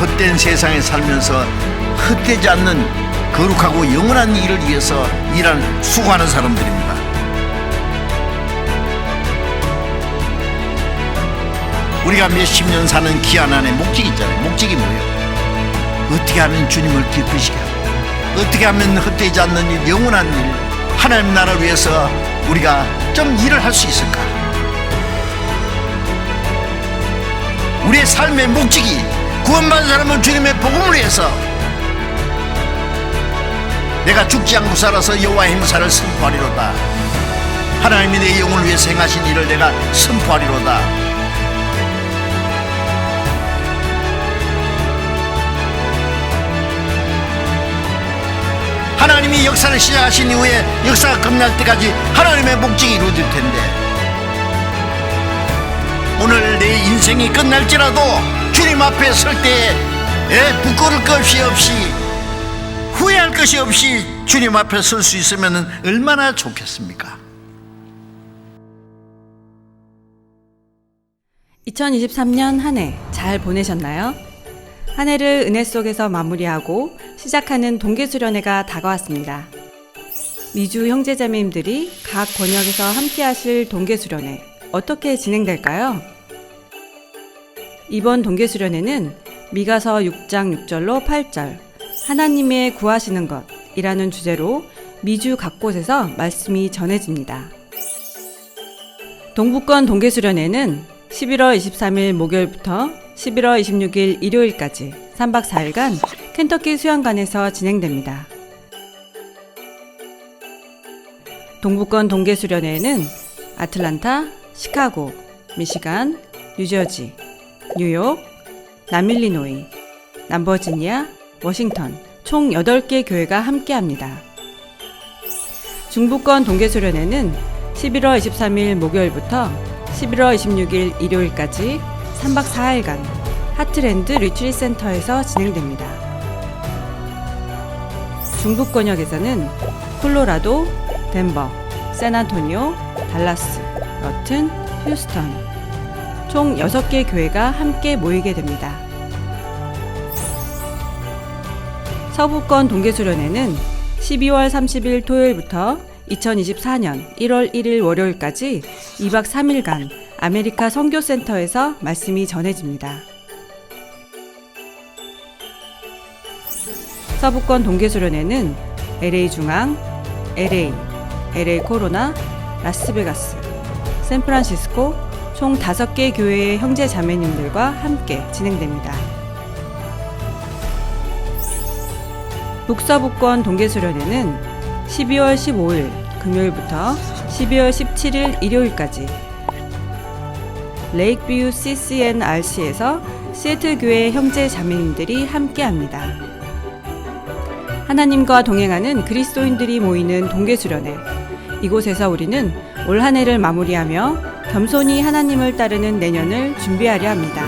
헛된 세상에 살면서 헛되지 않는 거룩하고 영원한 일을 위해서 일하는 수고하는 사람들입니다. 우리가 몇십 년 사는 기한 안에 목적이 있잖아요. 목적이 뭐예요? 어떻게 하면 주님을 기쁘시게 하고 어떻게 하면 헛되지 않는 일, 영원한 일, 하나님 나라를 위해서 우리가 좀 일을 할 수 있을까? 우리의 삶의 목적이 구원받은 사람은 주님의 복음을 위해서 내가 죽지 않고 살아서 여호와 행사를 선포하리로다. 하나님이 내 영혼을 위해서 행하신 일을 내가 선포하리로다. 하나님이 역사를 시작하신 이후에 역사가 끝날 때까지 하나님의 목적이 이루어질 텐데 오늘 내 인생이 끝날지라도 주님 앞에 설 때에 예, 부끄러울 것이 없이 후회할 것이 없이 주님 앞에 설 수 있으면 얼마나 좋겠습니까? 2023년 한 해 잘 보내셨나요? 한 해를 은혜 속에서 마무리하고 시작하는 동계수련회가 다가왔습니다. 미주 형제자매님들이 각 권역에서 함께 하실 동계수련회 어떻게 진행될까요? 이번 동계수련회는 미가서 6장 6절로 8절 하나님의 구하시는 것이라는 주제로 미주 각 곳에서 말씀이 전해집니다. 동북권 동계수련회는 11월 23일 목요일부터 11월 26일 일요일까지 3박 4일간 켄터키 수영관에서 진행됩니다. 동북권 동계수련회에는 아틀란타, 시카고, 미시간, 뉴저지, 뉴욕, 남일리노이, 남버지니아, 워싱턴 총 8개 교회가 함께합니다. 중부권 동계수련회는 11월 23일 목요일부터 11월 26일 일요일까지 3박 4일간 하트랜드 리트리 센터에서 진행됩니다. 중북 권역에서는 콜로라도, 덴버, 샌안토니오, 달라스, 러튼, 휴스턴 총 6개 교회가 함께 모이게 됩니다. 서부권 동계수련회는 12월 30일 토요일부터 2024년 1월 1일 월요일까지 2박 3일간 아메리카 선교센터에서 말씀이 전해집니다. 서부권 동계수련회는 LA 중앙, LA, LA 코로나, 라스베가스, 샌프란시스코 총 5개 교회의 형제 자매님들과 함께 진행됩니다. 북서부권 동계수련회는 12월 15일 금요일부터 12월 17일 일요일까지 레이크뷰 CCNRC에서 시애틀 교회 형제 자매님들이 함께합니다. 하나님과 동행하는 그리스도인들이 모이는 동계 수련회. 이곳에서 우리는 올 한 해를 마무리하며 겸손히 하나님을 따르는 내년을 준비하려 합니다.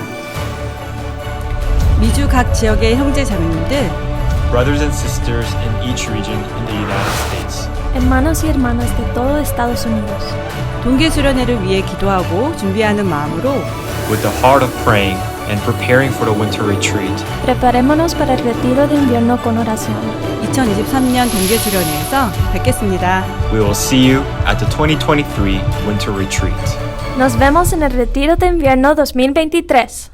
미주 각 지역의 형제 자매님들 brothers and sisters in each region in the United States. hermanos y hermanas de todo Estados Unidos. 동계 수련회를 위해 기도하고 준비하는 마음으로 With the heart of praying and preparing for the winter retreat, Preparémonos para el retiro de invierno con oración. 2023년 동계 수련회에서 뵙겠습니다. we will see you at the 2023 winter retreat. Nos vemos en el retiro de invierno 2023.